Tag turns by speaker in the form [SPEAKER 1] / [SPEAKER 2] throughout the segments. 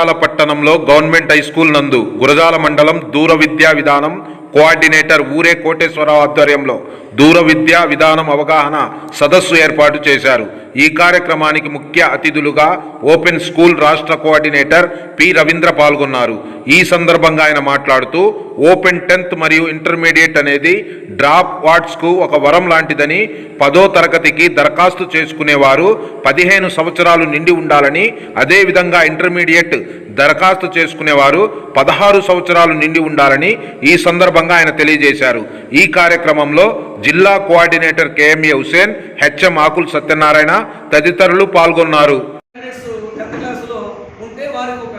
[SPEAKER 1] గురజాల పట్టణంలో government high school నందు గురజాల మండలం దూర విద్యా విధానం కోఆర్డినేటర్ ఊరే కోటేశ్వరరావు ఆధ్వర్యంలో దూర విద్యా విధానం అవగాహన సదస్సు ఏర్పాటు చేశారు. ఈ కార్యక్రమానికి ముఖ్య అతిథులుగా ఓపెన్ స్కూల్ రాష్ట్ర కోఆర్డినేటర్ పి. రవీంద్ర పాల్గొన్నారు. ఈ సందర్భంగా ఆయన మాట్లాడుతూ ఓపెన్ టెన్త్ మరియు ఇంటర్మీడియట్ అనేది డ్రాప్ వాట్స్కు ఒక వరం లాంటిదని పదో తరగతికి దరఖాస్తు చేసుకునేవారు పదిహేను సంవత్సరాలు నిండి ఉండాలని అదేవిధంగా ఇంటర్మీడియట్ దరఖాస్తు చేసుకునేవారు పదహారు సంవత్సరాలు నిండి ఉండాలని ఈ సందర్భంగా ఆయన తెలియజేశారు. ఈ కార్యక్రమంలో జిల్లా coordinator KMA Hussain HM ఆకుల్ Satyanarayana తదితరులు పాల్గొన్నారు.
[SPEAKER 2] స్టూడెంట్స్ టెన్త్ క్లాస్లో ఉంటే ఒక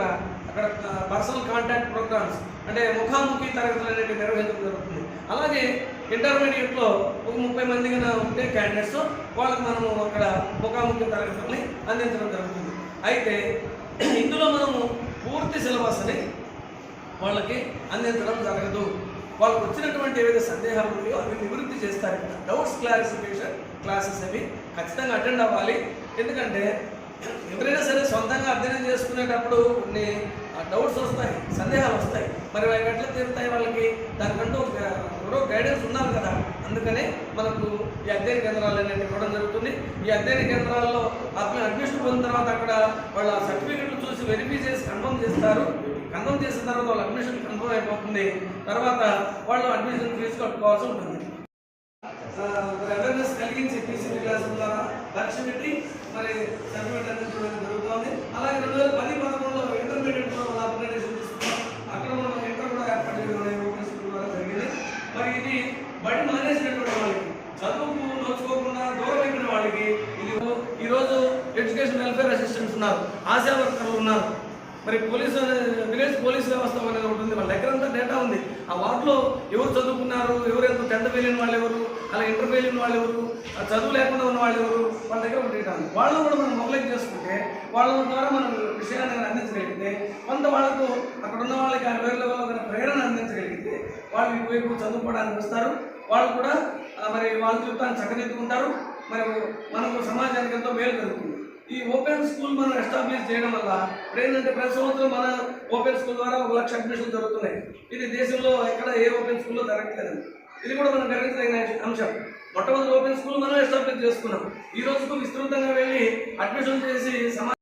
[SPEAKER 2] పర్సనల్ కాంటాక్ట్ అంటే ముఖాముఖి తరగతులు అనేవి నిర్వహించడం జరుగుతుంది. అలాగే ఇంటర్మీడియట్లో ఒక ముప్పై మంది ఉంటే క్యాండిడేట్స్ వాళ్ళకి మనము అక్కడ ముఖాముఖి తరగతుల్ని అందించడం జరుగుతుంది. అయితే ఇందులో మనము పూర్తి సిలబస్ని వాళ్ళకి అందించడం జరగదు. వాళ్ళకు వచ్చినటువంటి ఏవైతే సందేహాలు ఉన్నాయో అవి నివృత్తి చేస్తారు డౌట్స్ క్లారిఫికేషన్ క్లాసెస్ అవి ఖచ్చితంగా అటెండ్ అవ్వాలి. ఎందుకంటే ఎవరైనా సరే సొంతంగా అధ్యయనం చేసుకునేటప్పుడు కొన్ని డౌట్స్ వస్తాయి సందేహాలు వస్తాయి. మరి అవి ఎట్లా తీరుతాయి వాళ్ళకి? దానికంటూ ఒక ఎవరో గైడెన్స్ ఉన్నారు కదా. అందుకనే మనకు ఈ అధ్యయన కేంద్రాలు అనేవి ఇవ్వడం జరుగుతుంది. ఈ అధ్యయన కేంద్రాల్లో అతను అడ్మిషన్ పొందిన తర్వాత అక్కడ వాళ్ళ సర్టిఫికెట్లు చూసి వెరిఫై చేసి కన్ఫర్మ్ చేస్తారు. కన్ఫర్మ్ చేసిన తర్వాత వాళ్ళ అడ్మిషన్ కన్ఫర్మ్ అయిపోతుంది. తర్వాత వాళ్ళు అడ్మిషన్ ఫీజు కట్టుకోవాల్సి ఉంటుంది. అవేర్నెస్ కలిగించి పీసీబీ క్లాస్ ద్వారా లక్ష్యం పెట్టి మరి సర్టిఫికెట్ అందించడం జరుగుతుంది. అలాగే రెండు వేల పది పదకొండులో ఇంటర్మీడియట్లో మన అప్గ్రేడేషన్ తీసుకున్నాం అక్కడ మనం ఇంటర్ కూడా ఏర్పాటు చేయడం అనేది ఓపెన్ స్కూల్ ద్వారా జరిగింది మరి ఇది బడి మానేసినటువంటి వాళ్ళకి చదువుకు నోచుకోకుండా దూరం అయిపోయిన వాళ్ళకి ఇది ఈరోజు ఎడ్యుకేషన్ వెల్ఫేర్ అసిస్టెంట్స్ ఉన్నారు ఆశా వర్కర్లు ఉన్నారు. మరి పోలీసు విలేజ్ పోలీస్ వ్యవస్థ అనేది ఉంటుంది వాళ్ళ దగ్గర అంతా డేటా ఉంది. ఆ వార్డులో ఎవరు చదువుకున్నారు ఎవరు ఎంత టెన్త్ వెళ్ళిన వాళ్ళు ఎవరు అలా ఇంటర్ వెళ్ళిన వాళ్ళు ఎవరు చదువు లేకుండా ఉన్న వాళ్ళు ఎవరు వాళ్ళ దగ్గర ఒక డేటా ఉంది. వాళ్ళని కూడా మనం మొబైల్ చేసుకుంటే వాళ్ళ ద్వారా మనం విషయాన్ని అందించగలిగితే కొంత వాళ్ళకు అక్కడ ఉన్న వాళ్ళకి ఆ వేరే వాళ్ళు ఇటువైపు చదువుకోవడానికి వస్తారు. వాళ్ళు కూడా మరి వాళ్ళ జీవితాన్ని చక్కదిద్దుకుంటారు. మరి మనకు సమాజానికి ఎంతో మేలు జరుగుతుంది. ఈ ఓపెన్ స్కూల్ మనం ఎస్టాబ్లిష్ చేయడం వల్ల ఇప్పుడు ఏంటంటే ప్రతి సంవత్సరం మన ఓపెన్ స్కూల్ ద్వారా ఒక లక్ష అడ్మిషన్లు జరుగుతున్నాయి. ఇది దేశంలో ఎక్కడ ఏ ఓపెన్ స్కూల్లో జరగట్లేదు. ఇది కూడా మనం గర్వించదగిన అంశం. మొట్టమొదటి ఓపెన్ స్కూల్ మనం ఎస్టాబ్లిష్ చేసుకున్నాం. ఈ రోజుకు విస్తృతంగా వెళ్ళి అడ్మిషన్ చేసి సమా